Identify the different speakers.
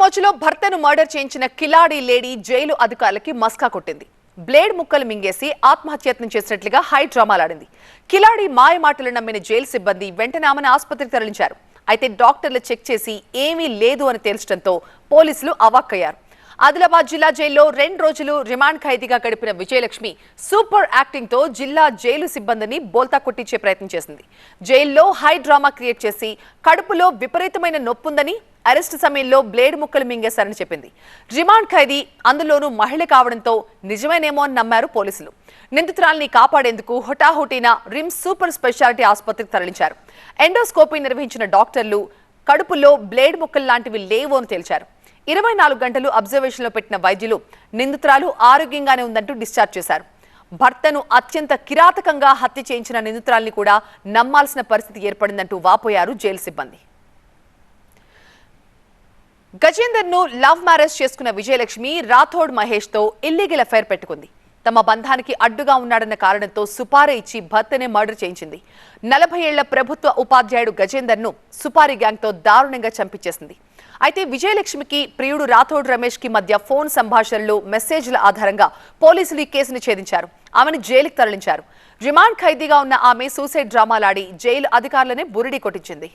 Speaker 1: మోచులో భర్తను మర్డర్ చేయించిన కిలాడి lady jail అధికారులకి మస్కా కొట్టింది. బ్లేడ్ ముక్కలు మింగేసి ఆత్మహత్యత్నం చేసినట్లుగా హై డ్రామాలాడింది. కిలాడి మాయ మాటలు నమ్మిన జైలు సిబ్బంది వెంటనే ఆమెను ఆసుపత్రికి తరలించారు. అయితే డాక్టర్లు చెక్ చేసి ఏమీ లేదు అని తేల్చడంతో పోలీసులు అవాక్కయ్యారు. ఆదిలాబాద్ జిల్లా జైల్లో రెండు రోజులు రిమాండ్ ఖైదీగా గడిపిన విజయలక్ష్మి సూపర్ యాక్టింగ్తో జిల్లా జైలు సిబ్బందిని బోల్తా కొట్టించే ప్రయత్నం చేసింది. జైల్లో హై డ్రామా క్రియేట్ చేసి కడుపులో విపరీతమైన నొప్పుందని అరెస్టు సమయంలో బ్లేడ్ ముక్కలు మింగేశారని చెప్పింది. రిమాండ్ ఖైదీ అందులోనూ మహిళ కావడంతో నిజమేనేమో అని నమ్మారు పోలీసులు. నిందితురాల్ని కాపాడేందుకు హుటాహుటీన రిమ్స్ సూపర్ స్పెషాలిటీ ఆసుపత్రికి తరలించారు. ఎండోస్కోపీ నిర్వహించిన డాక్టర్లు కడుపులో బ్లేడ్ ముక్కలు లాంటివి లేవు అని తేల్చారు. ఇరవై నాలుగు గంటలు అబ్జర్వేషన్లో పెట్టిన వైద్యులు నిందితురాలు ఆరోగ్యంగానే ఉందంటూ డిశ్చార్జ్ చేశారు. భర్తను అత్యంత కిరాతకంగా హత్య చేయించిన నిందితురాల్ని కూడా నమ్మాల్సిన పరిస్థితి ఏర్పడిందంటూ వాపోయారు జైలు సిబ్బంది. గజేందర్ను లవ్ మ్యారేజ్ చేసుకున్న విజయలక్ష్మి రాథోడ్ మహేష్తో ఇల్లీగల్ అఫైర్ పెట్టుకుంది. తమ బంధానికి అడ్డుగా ఉన్నాడన్న కారణంతో సుపారీ ఇచ్చి భర్తనే మర్డర్ చేయించింది. నలభై ఏళ్ళ ప్రభుత్వ ఉపాధ్యాయుడు గజేందర్ను సుపారీ గ్యాంగ్తో దారుణంగా చంపించేసింది. అయితే విజయలక్ష్మికి ప్రియుడు రాథోడ్ రమేష్కి మధ్య ఫోన్ సంభాషణలు మెసేజ్ల ఆధారంగా పోలీసులు ఈ కేసును ఛేదించారు. ఆమెను జైలుకి తరలించారు. రిమాండ్ ఖైదీగా ఉన్న ఆమె సూసైడ్ డ్రామాలాడి జైలు అధికారులనే బురిడి కొట్టించింది.